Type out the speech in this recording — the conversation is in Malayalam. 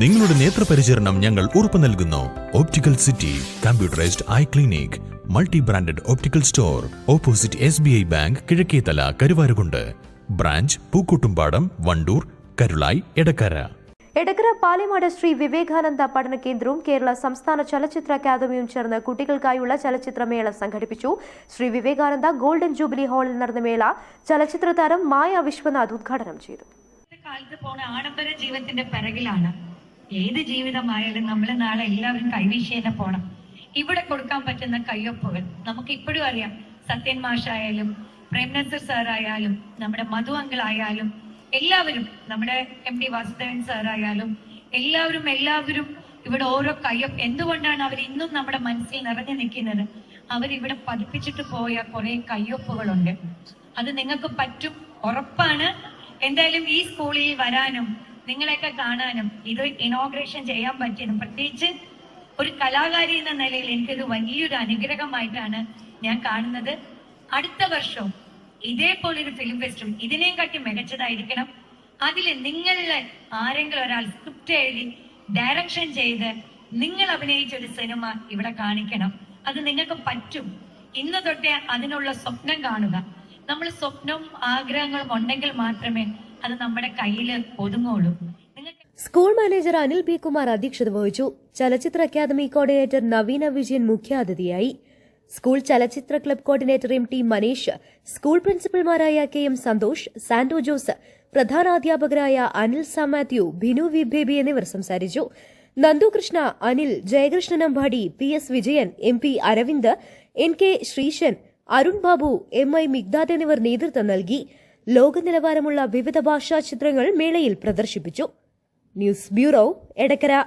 നിങ്ങളുടെ നേത്രപരിചരണം ഞങ്ങൾ ഉറപ്പു നൽകുന്നു. Optical city computerised eye clinic multi branded optical store opposite S B I bank Kizhakkethala Karuvarakundu branch Pookkottumpadam Wandoor Karulai Edakkara Edakkara Palimadu Shri Vivekananda പഠന കേന്ദ്രവും കേരള സംസ്ഥാന ചലച്ചിത്ര അക്കാദമിയും ചേർന്ന് കുട്ടികൾക്കായുള്ള ചലച്ചിത്രമേള സംഘടിപ്പിച്ചു. ശ്രീ വിവേകാനന്ദ ഗോൾഡൻ ജൂബിലി ഹാളിൽ നടന്ന മേള ചലച്ചിത്ര താരം മായ വിശ്വനാഥ് ഉദ്ഘാടനം ചെയ്തു. കാലത്ത് പോണ ആഡംബര ജീവിതത്തിന്റെ പിറകിലാണ്. ഏത് ജീവിതമായാലും നമ്മൾ നാളെ എല്ലാവരും കൈവീശേനെ പോണം. ഇവിടെ കൊടുക്കാൻ പറ്റുന്ന കയ്യൊപ്പുകൾ. നമുക്ക് ഇപ്പോഴും അറിയാം സത്യൻ മാഷായാലും പ്രേംനസർ സാറായാലും നമ്മുടെ മധു അങ്കിളായാലും എല്ലാവരും നമ്മുടെ എം ഡി വാസുദേവൻ സാറായാലും എല്ലാവരും എല്ലാവരും ഇവിടെ ഓരോ കയ്യൊപ്പ് എന്തുകൊണ്ടാണ് അവർ ഇന്നും നമ്മുടെ മനസ്സിൽ നിറഞ്ഞു നിൽക്കുന്നത്? അവർ ഇവിടെ പതിപ്പിച്ചിട്ട് പോയ കുറെ കയ്യൊപ്പുകളുണ്ട്. അത് നിങ്ങൾക്ക് പറ്റും ഉറപ്പാണ്. എന്തായാലും ഈ സ്കൂളിൽ വരാനും നിങ്ങളെയൊക്കെ കാണാനും ഇത് ഇനോഗ്രേഷൻ ചെയ്യാൻ പറ്റിയതും പ്രത്യേകിച്ച് ഒരു കലാകാരി എന്ന നിലയിൽ എനിക്കത് വലിയൊരു അനുഗ്രഹമായിട്ടാണ് ഞാൻ കാണുന്നത്. അടുത്ത വർഷവും ഇതേപോലൊരു ഫിലിം ഫെസ്റ്റും ഇതിനെയും കാട്ടി മികച്ചതായിരിക്കണം. അതിൽ നിങ്ങളിലെ ആരെങ്കിലും ഒരാൾ സ്ക്രിപ്റ്റ് എഴുതി ഡയറക്ഷൻ ചെയ്ത് നിങ്ങൾ അഭിനയിച്ച ഒരു സിനിമ ഇവിടെ കാണിക്കണം. അത് നിങ്ങൾക്ക് പറ്റും. ഇന്ന് തൊട്ടേ അതിനുള്ള സ്വപ്നം കാണുക. നമ്മൾ സ്വപ്നവും ആഗ്രഹങ്ങളും ഉണ്ടെങ്കിൽ മാത്രമേ അത് നമ്മുടെ കയ്യിൽ ഒതുങ്ങുള്ളൂ. School manager Anil P Kumar അധ്യക്ഷത വഹിച്ചു. ചലച്ചിത്ര അക്കാദമി കോർഡിനേറ്റർ നവീന വിജയൻ മുഖ്യാതിഥിയായി. സ്കൂൾ ചലച്ചിത്ര club coordinator M T Maneesh school പ്രിൻസിപ്പൽമാരായ K M Santhosh Santo Jose പ്രധാനാധ്യാപകരായ അനിൽ സാമാത്യു മാത്യു ബിനു വി ബേബി എന്നിവർ സംസാരിച്ചു. Nandu Krishna Anil Jayakrishnan Ambadi P S Vijayan M P Aravind N K Sreesan Arun Babu M I Migdad എന്നിവർ നേതൃത്വം നൽകി. ലോക നിലവാരമുള്ള വിവിധ ഭാഷാ ചിത്രങ്ങൾ മേളയിൽ പ്രദർശിപ്പിച്ചു. News bureau Edakkara.